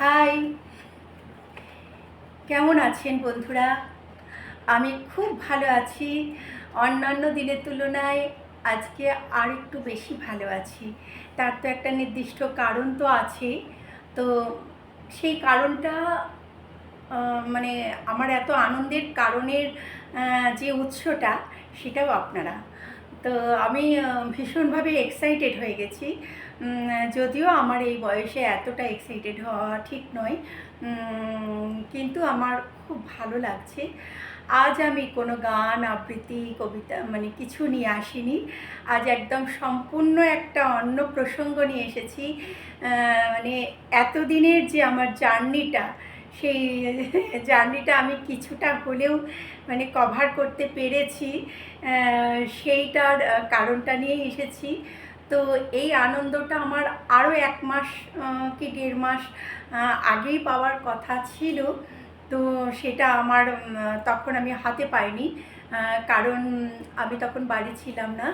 High. কেমন আছেন বন্ধুরা? আমি খুব ভালো আছি। অন্যান্য দিনের তুলনায় আজকে আর একটু বেশি ভালো আছি। তার তো একটা নির্দিষ্ট কারণ তো আছে। তো সেই কারণটা মানে আমার এত আনন্দের কারণের যে উৎসটা, সেটাও আপনারা। তো আমি ভীষণভাবে এক্সাইটেড হয়ে গেছি। যদিও আমার এই বয়সে এতটা এক্সাইটেড হওয়া ঠিক নয় কিন্তু আমার খুব ভালো লাগছে। আজ আমি কোনো গান, আবৃত্তি, কবিতা মানে কিছু নিয়ে আসিনি। আজ একদম সম্পূর্ণ একটা অন্য প্রসঙ্গ নিয়ে এসেছি। মানে এতদিনের যে আমার জার্নিটা, সেই জার্নিটা আমি কিছুটা হলেও মানে কভার করতে পেরেছি। সেইটার কারণটা নিয়ে এসেছি। তো এই আনন্দটা আমার আরও এক মাস কি দেড় মাস আগেই পাওয়ার কথা ছিল। তো সেটা আমার তখন আমি হাতে পাইনি কারণ আমি তখন বাড়ি ছিলাম না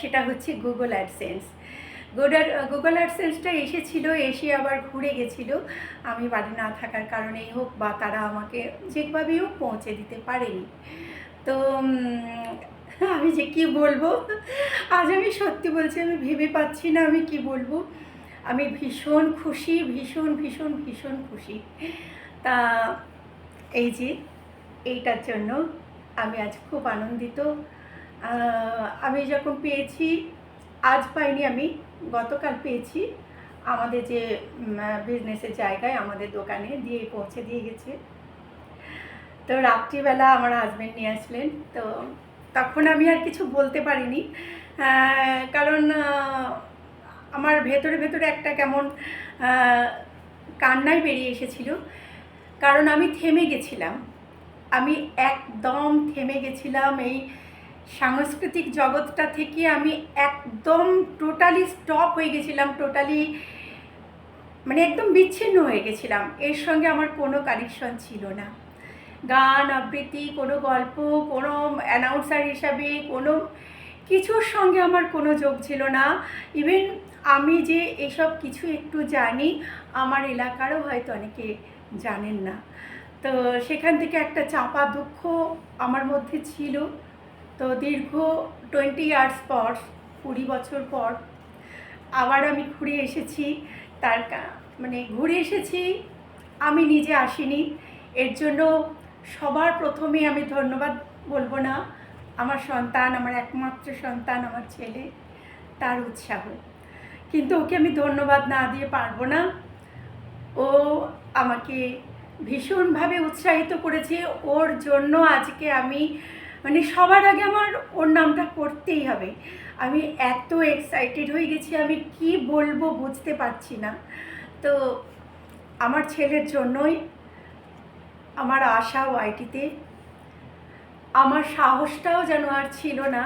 সেটা হচ্ছে গুগল অ্যাডসেন্স গুগল গুগল অ্যাডসেন্সটা এসেছিল, এসে আবার ঘুরে গেছিল। আমি বাড়ি না থাকার কারণেই হোক বা তারা আমাকে যেভাবেই হোক পৌঁছে দিতে পারেনি। তো আমি যে কি বলব? আজ আমি সত্যি বলছি, আমি ভেবে পাচ্ছি না আমি কি বলব। আমি ভীষণ খুশি, ভীষণ ভীষণ ভীষণ খুশি। তা এই যে, এইটার জন্য আমি আজ খুব আনন্দিত। আমি যখন পেয়েছি, আজ পাইনি আমি, গতকাল পেয়েছি। আমাদের যে বিজনেসের জায়গায়, আমাদের দোকানে দিয়ে পৌঁছে দিয়ে গেছে। তো রাত্রিবেলা আমার হাজব্যান্ড নিয়ে আসলেন। তো তখন আমি আর কিছু বলতে পারিনি। কারণ আমার ভেতরে ভেতরে একটা কেমন কান্নাই বেরিয়ে এসেছিল। কারণ আমি থেমে গেছিলাম। আমি একদম থেমে গেছিলাম এই সাংস্কৃতিক জগৎটা থেকে। আমি একদম টোটালি স্টপ হয়ে গেছিলাম টোটালি মানে একদম বিচ্ছিন্ন হয়ে গেছিলাম। এর সঙ্গে আমার কোনো কানেকশন ছিল না। গান, আবৃত্তি, কোনো গল্প, কোনো অ্যানাউন্সার হিসাবে, কোনো কিছুর সঙ্গে আমার কোনো যোগ ছিল না। ইভেন আমি যে এসব কিছু একটু জানি, আমার এলাকারও হয়তো অনেকে জানেন না। তো সেখান থেকে একটা চাপা দুঃখ আমার মধ্যে ছিল। তো দীর্ঘ টোয়েন্টি ইয়ার্স পর, কুড়ি বছর পর, আবার আমি ঘুরে এসেছি। তার মানে ঘুরে এসেছি, আমি নিজে আসিনি। এর জন্য সবার প্রথমে আমি ধন্যবাদ বলব না। আমার সন্তান, আমার একমাত্র সন্তান, আমার ছেলে, তার উৎসাহ। কিন্তু ওকে আমি ধন্যবাদ না দিয়ে পারব না। ও আমাকে ভীষণভাবে উৎসাহিত করেছে। ওর জন্য আজকে আমি মানে সবার আগে আমার ওর নামটা করতেই হবে। আমি এত এক্সাইটেড হয়ে গেছি, আমি কি বলব বুঝতে পারছি না। তো আমার ছেলের জন্যই আমার আশা ওয়াইটিতে আমার সাহসটাও যেন আর ছিল না,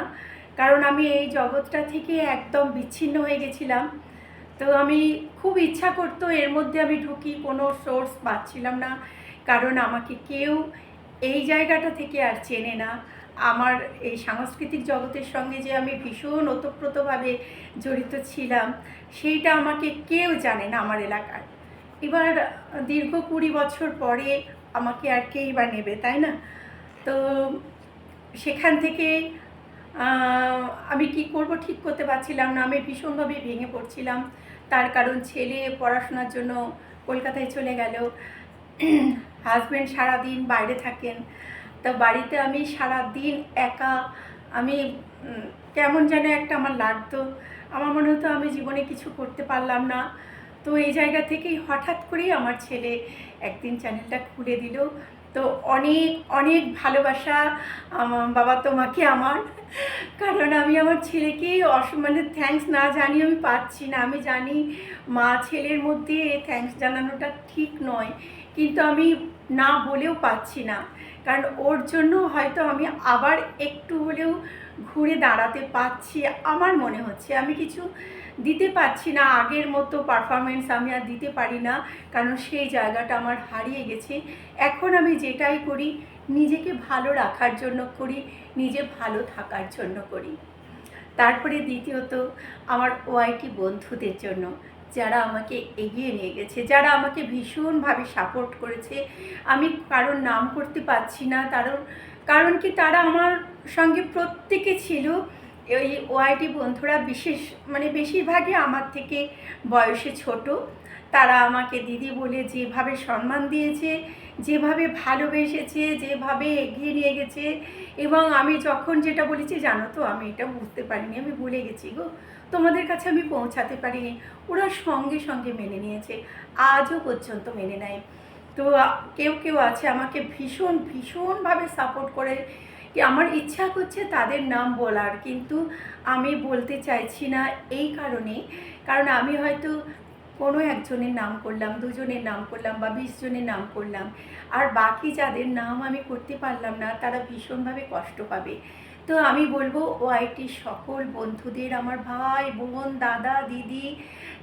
কারণ আমি এই জগৎটা থেকে একদম বিচ্ছিন্ন হয়ে গেছিলাম। তো আমি খুব ইচ্ছা করতো এর মধ্যে আমি ঢুকি, কোনো সোর্স পাচ্ছিলাম না, কারণ আমাকে কেউ এই জায়গাটা থেকে আর চেনে না। আমার এই সাংস্কৃতিক জগতের সঙ্গে যে আমি ভীষণ ওতপ্রোতভাবে জড়িত ছিলাম, সেইটা আমাকে কেউ জানে না আমার এলাকায়। এবার দীর্ঘ কুড়ি বছর পরে আমাকে আর কেই বা নেবে, তাই না? তো সেখান থেকে আমি কি করব ঠিক করতে পারছিলাম না, আমি ভীষণভাবে ভেঙে পড়ছিলাম। তার কারণ ছেলে পড়াশোনার জন্য কলকাতায় চলে গেল। হাজব্যান্ড সারাদিন বাইরে থাকেন। তো বাড়িতে আমি সারা দিন একা, আমি কেমন যেন একটা আমার লাগতো। আমার মনে হতো আমি জীবনে কিছু করতে পারলাম না। তো এই জায়গা থেকেই হঠাৎ করেই আমার ছেলে একদিন চ্যানেলটা খুলে দিল। তো অনেক অনেক ভালোবাসা বাবা তোমাকে আমার। কারণ আমি আমার ছেলেকে অসম্মানের থ্যাঙ্কস না জানি আমি পাচ্ছি না। আমি জানি মা ছেলের মধ্যে থ্যাঙ্কস জানানোটা ঠিক নয়। কিন্তু আমি না বলেও পাচ্ছি না। কারণ ওর জন্য হয়তো আমি আবার একটু হলেও ঘুরে দাঁড়াতে পারছি আমার মনে হচ্ছে। আমি কিছু দিতে পারছি না, আগের মতো পারফরমেন্স আমি আর দিতে পারি না, কারণ সেই জায়গাটা আমার হারিয়ে গেছে। এখন আমি যেটাই করি, নিজেকে ভালো রাখার জন্য করি, নিজে ভালো থাকার জন্য করি। তারপরে দ্বিতীয়ত, আমার ওয়াইটি বন্ধুদের জন্য, যারা আমাকে এগিয়ে নিয়ে গেছে, যারা আমাকে ভীষণভাবে সাপোর্ট করেছে। আমি কারোর নাম করতে পারছি না কারণ কারণ কি তারা আমার সঙ্গে প্রত্যেকে ছিল ওই ওআইটি বন্ধুরা বিশেষ মানে বেশিরভাগই আমার থেকে বয়সে ছোট। তারা আমাকে দিদি বলে যেভাবে সম্মান দিয়েছে, যেভাবে ভালোবেসেছে, যেভাবে এগিয়ে নিয়ে গেছে, এবং আমি যখন যেটা বলেছি, জানো তো, আমি এটা বুঝতে পারিনি, আমি ভুলে গেছি গো। তোমাদের কাছে আমি পৌঁছাতে পারিনি, ওরা সঙ্গে সঙ্গে মেনে নিয়েছে, আজও পর্যন্ত মেনে নেয়। তো কেউ কেউ আছে আমাকে ভীষণ, ভীষণভাবে সাপোর্ট করে কি আমার ইচ্ছা করছে তাদের নাম বলার, কিন্তু আমি বলতে চাইছি না এই কারণে। কারণ আমি হয়তো কোনো একজনের নাম করলাম, দুজনের নাম করলাম বা বিশ জনের নাম করলাম। আর বাকি যাদের নাম আমি করতে পারলাম না, তারা ভীষণভাবে কষ্ট পাবে। তো আমি বলব ওআইটি সকল বন্ধুদের, আমার ভাই, বোন, দাদা, দিদি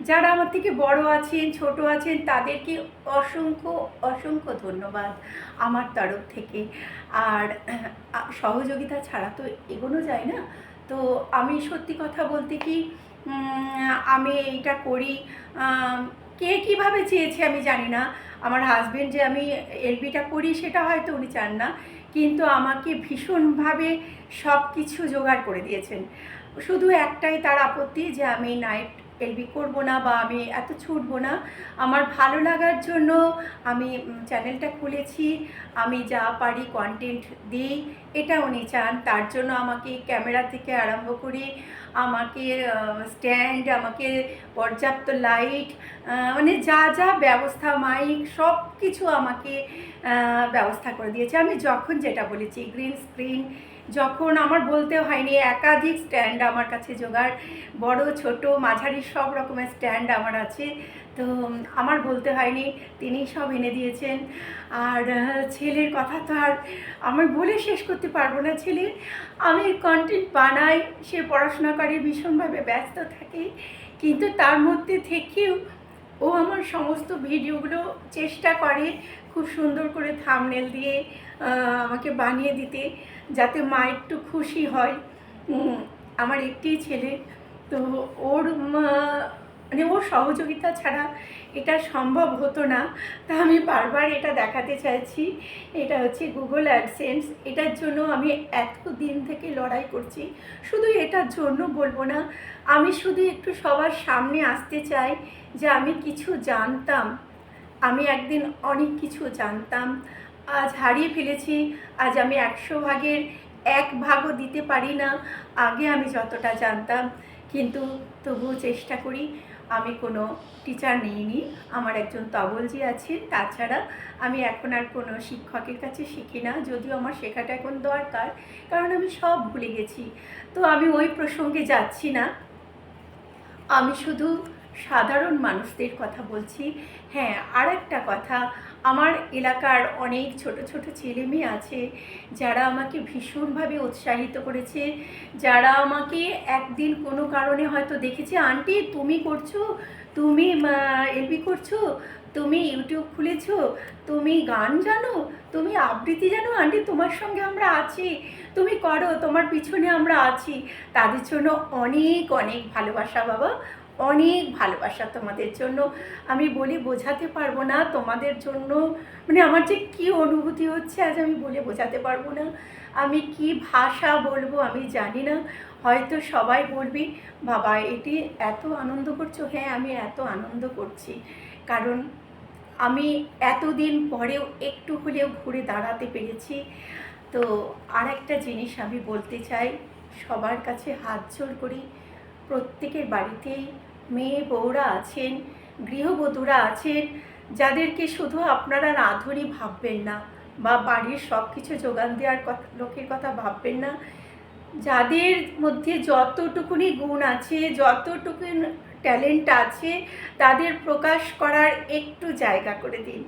যারা আমার থেকে বড় আছেন, ছোট আছেন, তাদেরকে অসংখ্য অসংখ্য ধন্যবাদ আমার তরফ থেকে। আর সহযোগিতা ছাড়া তো এগোনো যায় না। তো আমি সত্যি কথা বলতে কি আমি এইটা করি কে কীভাবে চেয়েছে আমি জানি না। আমার হাজবেন্ড যে আমি এলবিটা করি সেটা হয়তো উনি চান না। কিন্তু আমাকে ভীষণভাবে সব কিছু জোগাড় করে দিয়েছেন। শুধু একটাই তার আপত্তি যে আমি নাইট এলবি করব না বা আমি এত ছুটবো না। আমার ভালো লাগার জন্য আমি চ্যানেলটা খুলেছি। আমি যা পারি কন্টেন্ট দিই এটা উনি চান। তার জন্য আমাকে ক্যামেরা থেকে আরম্ভ করে। আমাকে স্ট্যান্ড আমাকে পর্যাপ্ত লাইট মানে যা যা ব্যবস্থা মাইক সব কিছু আমাকে ব্যবস্থা করে দিয়েছে। আমি যখন যেটা বলেছি গ্রিন স্ক্রিন যখন আমার বলতে হয়নি, একাধিক স্ট্যান্ড আমার কাছে জোগাড়, বড়, ছোট, মাঝারি, সব রকমের স্ট্যান্ড আমার আছে। তো আমার বলতে হয়নি, তিনি সব এনে দিয়েছেন। আর ছেলের কথা তো আর আমি বলে শেষ করতে পারব না, ছেলে। আমি কন্টেন্ট বানাই, সে পড়াশোনা করে, ভীষণভাবে ব্যস্ত থাকে। কিন্তু তার মধ্যে থেকেও ও আমার সমস্ত ভিডিওগুলো চেষ্টা করে খুব সুন্দর করে থামনেল দিয়ে আমাকে বানিয়ে দিতে যাতে মা একটু খুশি হয়। আমার একটি ছেলে, তো ওর মানে ওর সহযোগিতা ছাড়া এটা সম্ভব হতো না। তা আমি বারবার এটা দেখাতে চাইছি। এটা হচ্ছে গুগল অ্যাডসেন্স এটার জন্য আমি এত দিন থেকে লড়াই করছি। শুধু এটার জন্য বলব না, আমি শুধু একটু সবার সামনে আসতে চাই। যে আমি কিছু জানতাম। আমি একদিন অনেক কিছু জানতাম। আজ হারিয়ে ফেলেছি। আজ আমি একশো ভাগের এক ভাগও দিতে পারি না। আগে আমি যতটা জানতাম। কিন্তু তবুও চেষ্টা করি। আমি কোনো টিচার নিইনি। আমার একজন তবলজি আছেন তাছাড়া আমি এখন আর কোনো শিক্ষকের কাছে শিখি না। যদিও আমার শেখাটা এখন দরকার। কারণ আমি সব ভুলে গেছি। তো আমি ওই প্রসঙ্গে যাচ্ছি না। আমি শুধু সাধারণ মানুষদের কথা বলছি। হ্যাঁ আর একটা কথা, আমার এলাকার অনেক ছোট ছোট ছেলে মেয়ে আছে, যারা আমাকে ভীষণভাবে উৎসাহিত করেছে, যারা আমাকে একদিন কোনো কারণে হয়তো দেখেছে, আন্টি, তুমি করছ? তুমি এলবি করছ? তুমি ইউটিউব খুলেছো? তুমি গান জানো? তুমি আবৃত্তি জানো? আন্টি, তোমার সঙ্গে আমরা আছি। তুমি করো, তোমার পিছনে আমরা আছি। তাদের জন্য অনেক অনেক ভালোবাসা বাবা। অনেক ভালোবাসা তোমাদের জন্য। আমি বলে বোঝাতে পারব না তোমাদের জন্য। মানে আমার যে কী অনুভূতি হচ্ছে আজ আমি বলে বোঝাতে পারব না। আমি কি ভাষা বলব আমি জানি না। হয়তো সবাই বলবি, বাবা, এটি এত আনন্দ করছ। হ্যাঁ আমি এত আনন্দ করছি। কারণ আমি এতদিন পরেও একটু হলেও ঘুরে দাঁড়াতে পেরেছি। তো আর একটা জিনিস আমি বলতে চাই, সবার কাছে হাত জোর করি। প্রত্যেকের বাড়িতেই মেয়ে বউরা আছেন, গৃহবধূরা আছেন, যাদেরকে শুধু আপনারা রাঁধুনি ভাববেন না বা বাড়ির সব কিছু যোগান দেওয়ার কথা, লোকের কথা ভাববেন না। যাদের মধ্যে যতটুকুনি গুণ আছে যতটুকুন ট্যালেন্ট আছে, তাদের প্রকাশ করার একটু জায়গা করে দিন।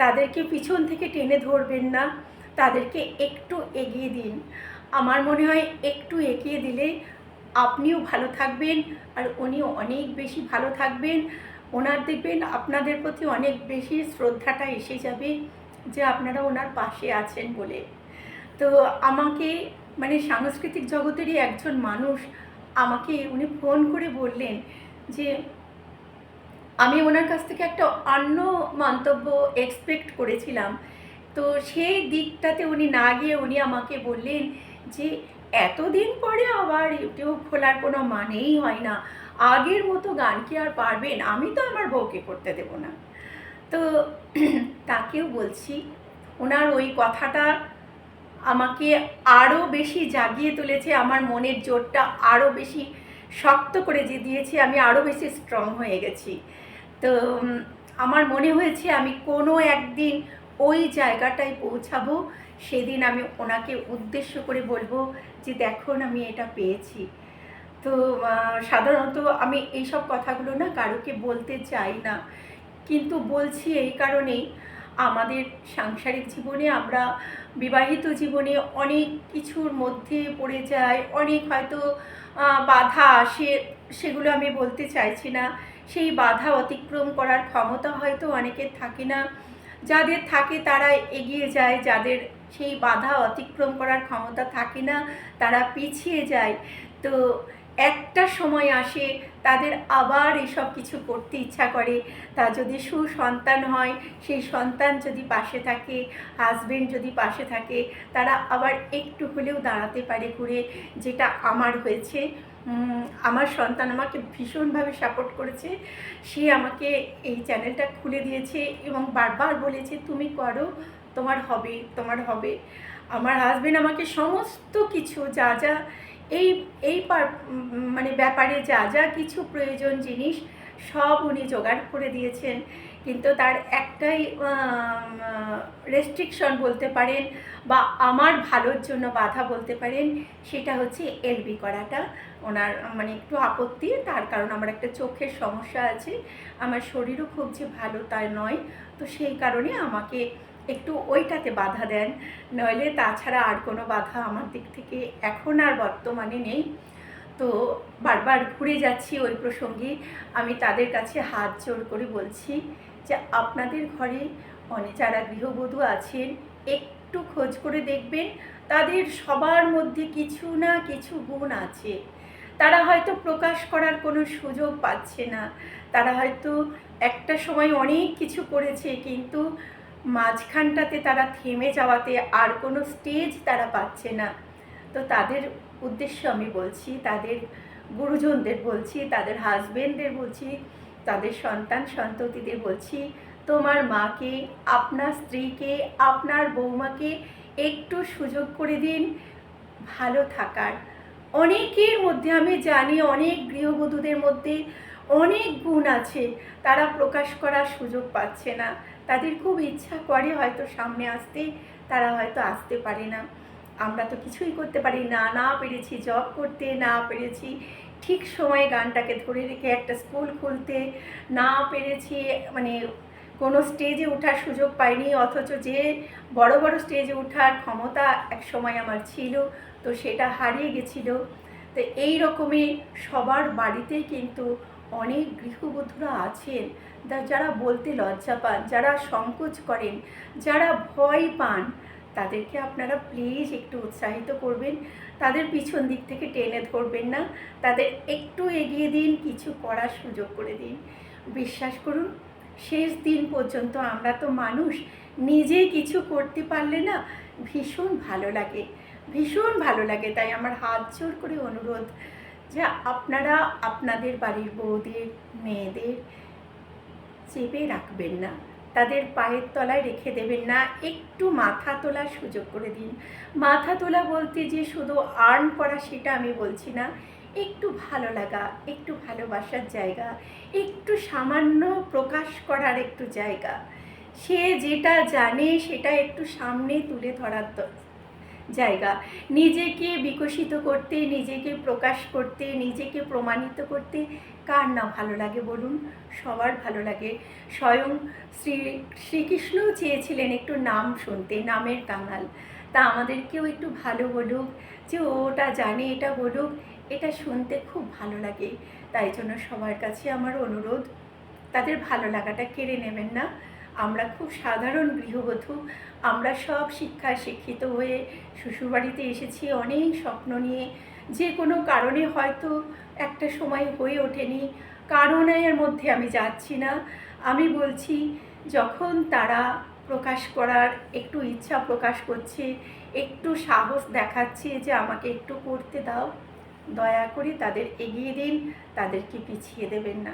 তাদেরকে পিছন থেকে টেনে ধরবেন না, তাদেরকে একটু এগিয়ে দিন। আমার মনে হয় একটু এগিয়ে দিলে আপনিও ভালো থাকবেন আর উনিও অনেক বেশি ভালো থাকবেন। ওনার দেখবেন আপনাদের প্রতি অনেক বেশি শ্রদ্ধাটা এসে যাবে যে আপনারা ওনার পাশে আছেন বলে। তো আমাকে মানে সাংস্কৃতিক জগতেরই একজন মানুষ আমাকে উনি ফোন করে বললেন যে, আমি ওনার কাছ থেকে একটা অন্য মন্তব্য এক্সপেক্ট করেছিলাম। তো সেই দিকটাতে উনি না গিয়ে উনি আমাকে বললেন যে এতদিন পরে আবার ইউটিউব খোলার কোনো মানেই হয় না। আগের মতো গান কি আর পারবেন? আমি তো আমার বউকে করতে দেব না। তো তাকেও বলছি, ওনার ওই কথাটা আমাকে আরও বেশি জাগিয়ে তুলেছে, আমার মনের জোরটা আরও বেশি শক্ত করে যে দিয়েছে আমি আরও বেশি স্ট্রং হয়ে গেছি। তো আমার মনে হয়েছে আমি কোনো একদিন ওই জায়গাটায় পৌঁছাবো, সেদিন আমি ওনাকে উদ্দেশ্য করে বলব যে দেখুন আমি এটা পেয়েছি। তো সাধারণত আমি এইসব কথাগুলো না কারোকে বলতে চাই না। কিন্তু বলছি এই কারণেই আমাদের সাংসারিক জীবনে আমরা বিবাহিত জীবনে অনেক কিছুর মধ্যে পড়ে যাই, অনেক হয়তো বাধা আসে, সেগুলো আমি বলতে চাইছি না। সেই বাধা অতিক্রম করার ক্ষমতা হয়তো অনেকের থাকে না। যাদের থাকে তারা এগিয়ে যায়, যাদের সেই বাধা অতিক্রম করার ক্ষমতা থাকে না, তারা পিছিয়ে যায়। তো একটা সময় আসে তাদের আবার এসব কিছু করতে ইচ্ছা করে। তা যদি সুসন্তান হয়, সেই সন্তান যদি পাশে থাকে হাজবেন্ড যদি পাশে থাকে, তারা আবার একটু হলেও দাঁড়াতে পারে ঘুরে, যেটা আমার হয়েছে। আমার সন্তান আমাকে ভীষণভাবে সাপোর্ট করেছে। সে আমাকে এই চ্যানেলটা খুলে দিয়েছে এবং বারবার বলেছে, তুমি করো তোমার হবে তোমার হবে। আমার হাজবেন্ড আমাকে সমস্ত কিছু, যা যা এই এই মানে ব্যাপারে যা যা কিছু প্রয়োজন জিনিস, সব উনি জোগাড় করে দিয়েছেন। কিন্তু তার একটাই রেস্ট্রিকশন বলতে পারেন বা আমার ভালোর জন্য বাধা বলতে পারেন, সেটা হচ্ছে এলবি করাটা। ওনার মানে একটু আপত্তি, তার কারণ আমার একটা চোখের সমস্যা আছে। আমার শরীরও খুব যে ভালো তাই নয়, তো সেই কারণে আমাকে একটু ওইটাতে বাধা দেন। নইলে তাছাড়া আর কোনো বাধা আমার দিক থেকে এখন আর বর্তমানে নেই। তো বারবার ঘুরে যাচ্ছি ওই প্রসঙ্গে। আমি তাদের কাছে হাত জোর করে বলছি যে, আপনাদের ঘরে অনেক যারা গৃহবধূ আছেন, একটু খোঁজ করে দেখবেন। তাদের সবার মধ্যে কিছু না কিছু গুণ আছে। তারা হয়তো প্রকাশ করার কোনো সুযোগ পাচ্ছে না। তারা হয়তো একটা সময় অনেক কিছু করেছে, কিন্তু মাঝখানটাতে তারা থেমে যাওয়াতে আর কোনো স্টেজ তারা পাচ্ছে না। তো তাদের উদ্দেশ্য আমি বলছি, তাদের গুরুজনদের বলছি, তাদের হাজবেন্ডদের বলছি, তাদের সন্তান সন্ততিদের বলছি, তোমার মাকে, আপনার স্ত্রীকে, আপনার বৌমাকে একটু সুযোগ করে দিন, ভালো থাকার। অনেকের মধ্যে আমি জানি, অনেক গৃহবধূদের মধ্যে অনেক গুণ আছে, তারা প্রকাশ করার সুযোগ পাচ্ছে না। তাদের খুব ইচ্ছা করে হয়তো সামনে আসতে, তারা হয়তো আসতে পারে না। আমরা তো কিছুই করতে পারি না না পেরেছি জব করতে, না পেরেছি ঠিক সময়ে গানটাকে ধরে রেখে একটা স্কুল খুলতে, না পেরেছি মানে কোনো স্টেজে ওঠার সুযোগ পাইনি, অথচ যে বড় বড় স্টেজে ওঠার ক্ষমতা এক সময় আমার ছিল, তো সেটা হারিয়ে গেছিল। তো এই রকমই সবার বাড়িতেই কিন্তু অনেক গৃহবধূরা আছেন যারা বলতে লজ্জা পান, যারা সংকোচ করেন, যারা ভয় পান, তাদেরকে আপনারা প্লিজ একটু উৎসাহিত করবেন। তাদের পিছন দিক থেকে টেনে ধরবেন না। তাদের একটু এগিয়ে দিন, কিছু করার সুযোগ করে দিন। বিশ্বাস করুন, শেষ দিন পর্যন্ত আমরা তো মানুষ, নিজে কিছু করতে পারলে না ভীষণ ভালো লাগে। ভীষণ ভালো লাগে, তাই আমার হাত জোর করে অনুরোধ। যে আপনারা আপনাদের বাড়ির বউদের, মেয়েদের চেপে রাখবেন না। তাদের পায়ের তলায় রেখে দেবেন না। একটু মাথা তোলার সুযোগ করে দিন। মাথা তোলা বলতে যে শুধু আর্ন করা সেটা আমি বলছি না। একটু ভালো লাগা, একটু ভালোবাসার জায়গা, একটু সামান্য প্রকাশ করার একটু জায়গা। সে যেটা জানে সেটা একটু সামনে তুলে ধরার জায়গা। নিজেকে বিকশিত করতে, নিজেকে প্রকাশ করতে, নিজেকে প্রমাণিত করতে কার না ভালো লাগে বলুন? সবার ভালো লাগে। স্বয়ং শ্রী শ্রীকৃষ্ণও চেয়েছিলেন একটু নাম শুনতে, নামের কাঙাল। তা আমাদেরকেও একটু ভালো বলুক, যে ওটা জানে, এটা বলুক, এটা শুনতে খুব ভালো লাগে। তাই জন্য সবার কাছে আমার অনুরোধ, তাদের ভালো লাগাটা কেড়ে নেবেন না। আমরা খুব সাধারণ গৃহবধূ। আমরা সব শিক্ষায় শিক্ষিত হয়ে শ্বশুরবাড়িতে এসেছি। অনেক স্বপ্ন নিয়ে। যে কোনো কারণে হয়তো একটা সময় হয়ে ওঠেনি। কারণের মধ্যে আমি যাচ্ছি না। আমি বলছি, যখন তারা প্রকাশ করার একটু ইচ্ছা প্রকাশ করছে, একটু সাহস দেখাচ্ছে যে আমাকে একটু করতে দাও, দয়া করে তাদের এগিয়ে দিন, তাদেরকে পিছিয়ে দেবেন না।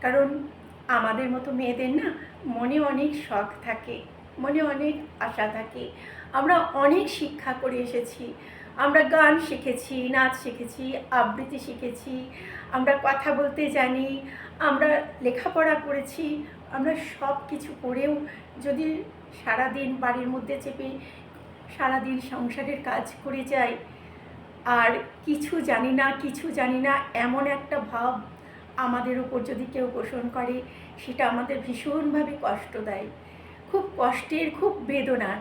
কারণ আমাদের মতো মেয়েদের না মনে অনেক শখ থাকে, মনে অনেক আশা থাকে। আমরা অনেক শিক্ষা করে এসেছি। আমরা গান শিখেছি, নাচ শিখেছি, আবৃত্তি শিখেছি, আমরা কথা বলতে জানি, আমরা লেখাপড়া করেছি, আমরা সব কিছু করেও যদি সারাদিন বাড়ির মধ্যে চেপে সারাদিন সংসারের কাজ করে যাই, আর কিছু জানি না, কিছু জানি না, এমন একটা ভাব আমাদের উপর যদি কেউ পোষণ করে, সেটা আমাদের ভীষণভাবে কষ্ট দেয়। খুব কষ্টের, খুব বেদনার।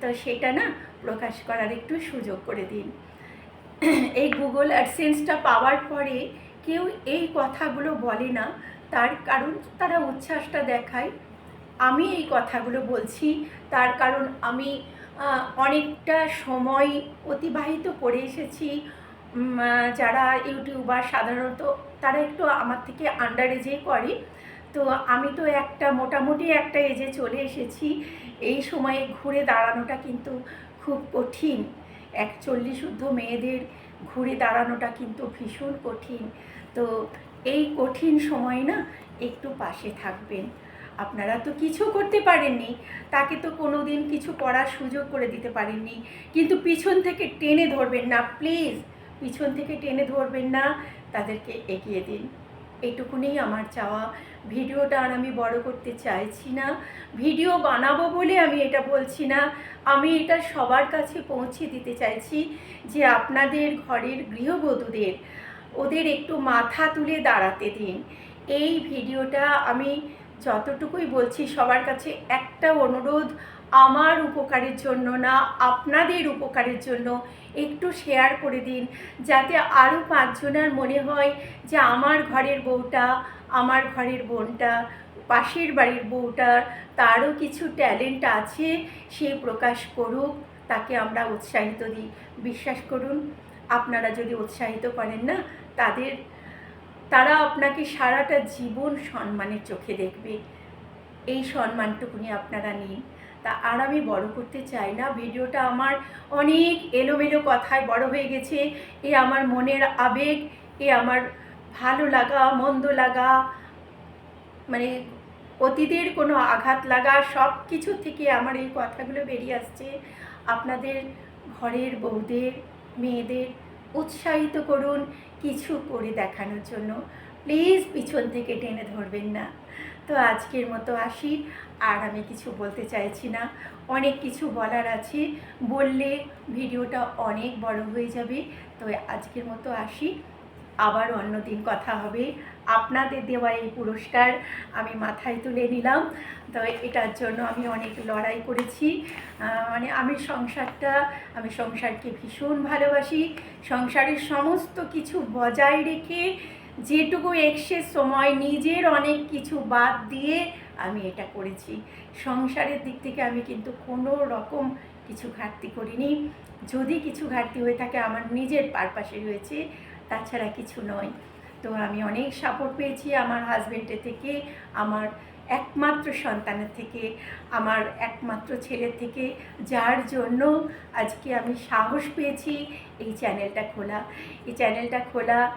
তো সেটা না প্রকাশ করার একটু সুযোগ করে দিন। এই গুগল অ্যাডসেন্সটা পাওয়ার পরে কেউ এই কথাগুলো বলে না। তার কারণ তারা উচ্ছ্বাসটা দেখায়। আমি এই কথাগুলো বলছি, তার কারণ আমি অনেকটা সময় অতিবাহিত করে এসেছি। যারা ইউটিউবার সাধারণত তারা একটু আমার থেকে আন্ডার এজেই করে। তো আমি তো একটা মোটামুটি একটা এজে চলে এসেছি। এই সময়ে ঘুরে দাঁড়ানোটা কিন্তু খুব কঠিন। একচল্লিশ ঊর্ধ্ব মেয়েদের ঘুরে দাঁড়ানোটা কিন্তু ভীষণ কঠিন। তো এই কঠিন সময় না একটু পাশে থাকবেন। আপনারা তো কিছু করতে পারেননি। তাকে তো কোনো দিন কিছু করার সুযোগ করে দিতে পারেননি। কিন্তু পিছন থেকে টেনে ধরবেন না প্লিজ পিছন থেকে টেনে ধরবেন না। তাদেরকে এগিয়ে দিন। এইটুকুনি আমার চাওয়া। ভিডিওটা আর আমি বড় করতে চাইছি না। ভিডিও বানাবো বলে আমি এটা বলছি না। আমি এটা সবার কাছে পৌঁছে দিতে চাইছি যে আপনাদের ঘরের গৃহবধূদের, ওদের একটু মাথা তুলে দাঁড়াতে দিন। এই ভিডিওটা আমি যতটুকুই বলছি সবার কাছে একটা অনুরোধ আমার উপকারের জন্য না, আপনাদের উপকারের জন্য একটু শেয়ার করে দিন, যাতে আরও পাঁচজনের মনে হয় যে আমার ঘরের বউটা, আমার ঘরের বোনটা, পাশের বাড়ির বউটা, তারও কিছু ট্যালেন্ট আছে, সে প্রকাশ করুক, তাকে আমরা উৎসাহিত দিই। বিশ্বাস করুন, আপনারা যদি উৎসাহিত করেন না, তাদের, তারা আপনাকে সারাটা জীবন সম্মানের চোখে দেখবে। এই সম্মানটুকুনি আপনারা নিন। তা আর আমি বড় করতে চাই না। ভিডিওটা আমার অনেক এলোমেলো কথায় বড় হয়ে গেছে। এ আমার মনের আবেগ, এ আমার ভালো লাগা, মন্দ লাগা মানে অতীতের কোনো আঘাত লাগা সব কিছু থেকে আমার এই কথাগুলো বেরিয়ে আসছে। আপনাদের ঘরের বউদের, মেয়েদের উৎসাহিত করুন কিছু করে দেখানোর জন্য। প্লিজ পিছন থেকে টেনে ধরবেন না। তো আজকের মতো আসি। আর আমি কিছু বলতে চাইছি না। অনেক কিছু বলার আছে। বললে ভিডিওটা অনেক বড় হয়ে যাবে। তো আজকের মতো আসি। আবার অন্য দিন কথা হবে। আপনাদের দেওয়া এই পুরস্কার আমি মাথায় তুলে নিলাম। তো এটার জন্য আমি অনেক লড়াই করেছি। মানে আমি সংসারটা, আমি সংসারকে ভীষণ ভালোবাসি। সংসারের সমস্ত কিছু বজায় রেখে যেটুকু এক্সের সময়, নিজের অনেক কিছু বাদ দিয়ে আমি এটা করেছি। সংসারের দিক থেকে আমি কিন্তু কোনো রকম কিছু ঘাটতি করিনি। যদি কিছু ঘাটতি হয়ে থাকে, আমার নিজের পারপাশে রয়েছে, তাছাড়া কিছু নয়। তো আমি অনেক সাপোর্ট পেয়েছি আমার হাজবেন্ডের থেকে, আমার একমাত্র সন্তানের থেকে, আমার একমাত্র ছেলের থেকে, যার জন্য আজকে আমি সাহস পেয়েছি এই চ্যানেলটা খোলা। এই চ্যানেলটা খোলা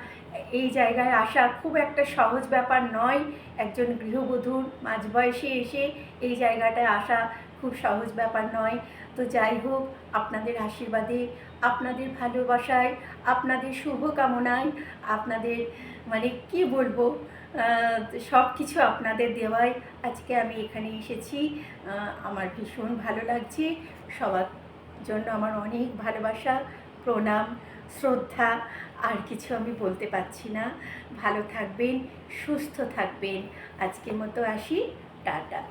এই জায়গায় আসা খুব একটা সহজ ব্যাপার নয়। একজন গৃহবধূর মাঝবয়সে এসে এই জায়গাটায় আসা খুব সহজ ব্যাপার নয়। তো যাই হোক, আপনাদের আশীর্বাদে, আপনাদের ভালোবাসায়, আপনাদের শুভকামনায়, আপনাদের মানে কি বলব সব কিছু আপনাদের দেওয়ায় আজকে আমি এখানে এসেছি। আমার ভীষণ ভালো লাগছে। সবার জন্য আমার অনেক ভালোবাসা, প্রণাম, শ্রদ্ধা। আর কিছু আমি বলতে পারছি না। ভালো থাকবেন সুস্থ থাকবেন। আজকের মতো আসি। টাটা।